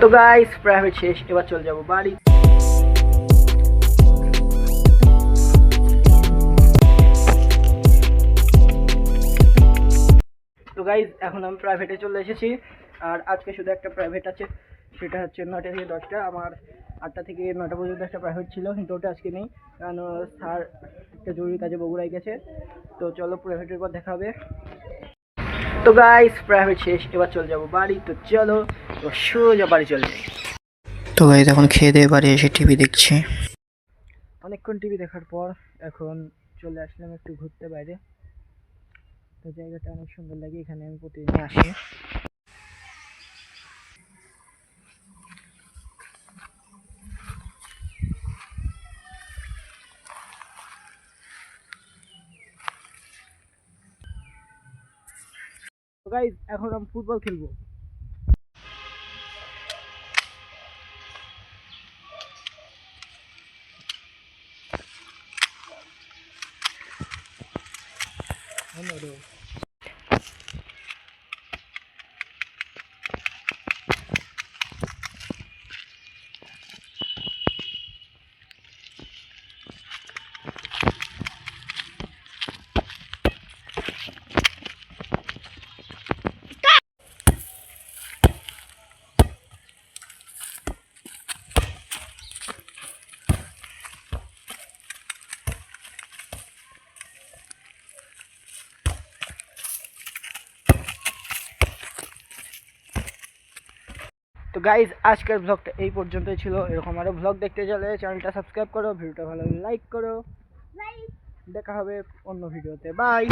তো guys private শেষ, এবার চলে যাব বাড়ি। তো গাইজ এখন আমি প্রাইভেটে চলে এসেছি। আর আজকে শুধু একটা প্রাইভেট আছে, সেটা হচ্ছে নটা থেকে দশটা। আমার আটটা থেকে নটা পর্যন্ত একটা প্রাইভেট ছিল, কিন্তু ওটা আজকে নেই। কারণ, স্যার একটা জরুরি কাজে বগুড়ায় গেছে। তো চলো প্রাইভেটের পর দেখা হবে। তো গাইস প্রাইভেট শেষ এবার চলে যাব বাড়ি তো চলো তো সোজা বাড়ি চলে যাই। তো গাইস এখন খেয়ে দিয়ে বাড়ি এসে টিভি দেখছি। অনেকক্ষণ টিভি দেখার পর এখন চলে আসলাম একটু ঘুরতে বাইরে। তো জায়গাটা অনেক সুন্দর লাগে এখানে আমি প্রতিদিন আসি। গাইজ এখন আমি ফুটবল খেলব। ধন্যবাদ তো গাইজ আজকের ব্লগটা এই পর্যন্তই ছিল। এরকম আরও ব্লগ দেখতে চলে চ্যানেলটা সাবস্ক্রাইব করো ভিডিওটা ভালো লাইক করো। দেখা হবে অন্য ভিডিওতে বাই